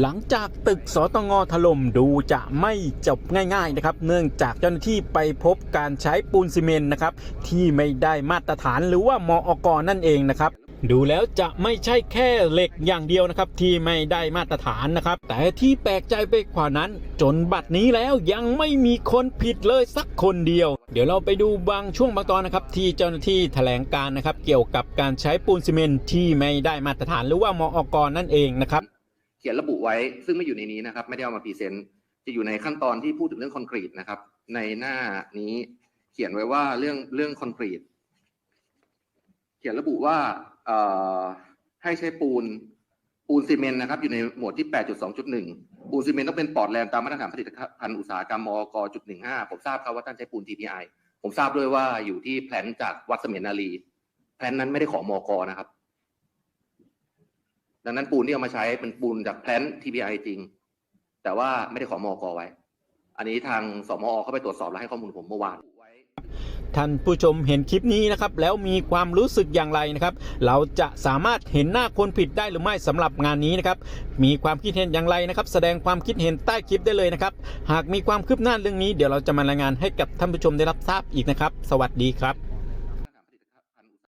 หลังจากตึกสตงถล่มดูจะไม่จบง่าย ๆนะครับ เนื่องจากเจ้าหน้าที่ไปพบการใช้ปูนซีเมนต์นะครับที่ไม่ได้มาตรฐานหรือว่ามอกนั่นเองนะครับ ดูแล้วจะไม่ใช่แค่เหล็กอย่างเดียวนะครับ ที่ไม่ได้มาตรฐานนะครับ แต่ที่แปลกใจไปกว่านั้น จนบัดนี้แล้วยังไม่มีคนผิดเลยสักคนเดียว เดี๋ยวเราไปดูบางช่วงบางตอนนะครับ ที่เจ้าหน้าที่แถลงการนะครับ เกี่ยวกับการใช้ปูนซีเมนต์ที่ไม่ได้มาตรฐานหรือว่ามอกนั่นเองนะครับ เขียนระบุไว้ ซึ่งไม่อยู่ในนี้นะครับ ไม่ได้เอามาพรีเซนต์จะอยู่ในขั้นตอนที่พูดถึงเรื่องคอนกรีตนะครับ ในหน้านี้เขียนไว้ว่าเรื่องเรื่องคอนกรีต เขียนระบุว่าให้ใช้ปูนปูนซีเมนต์นะครับ อยู่ในหมวดที่ 8.2.1 ปูนซีเมนต์ต้องเป็นปอร์ตแลนด์ตามมาตรฐานผลิตภัณฑ์อุตสาหกรรมมอกจุด15ผมทราบครับว่าท่านใช้ปูน TPI ผมทราบด้วยว่าอยู่ที่แผนจากวัดเสมียนนารีแผนนั้นไม่ได้ขอมอกนะครับ ดังนั้นปูนที่เอามาใช้เป็นปูนจากแพลน TPI จริง แต่ว่าไม่ได้ขอมอกไว้ อันนี้ทางสมอเข้าไปตรวจสอบและให้ข้อมูลผมเมื่อวานท่านผู้ชมเห็นคลิปนี้นะครับ แล้วมีความรู้สึกอย่างไรนะครับ เราจะสามารถเห็นหน้าคนผิดได้หรือไม่สำหรับงานนี้นะครับ มีความคิดเห็นอย่างไรนะครับ แสดงความคิดเห็นใต้คลิปได้เลยนะครับ หากมีความคืบหน้าเรื่องนี้เดี๋ยวเราจะมารายงานให้กับท่านผู้ชมได้รับทราบอีกนะครับ สวัสดีครับ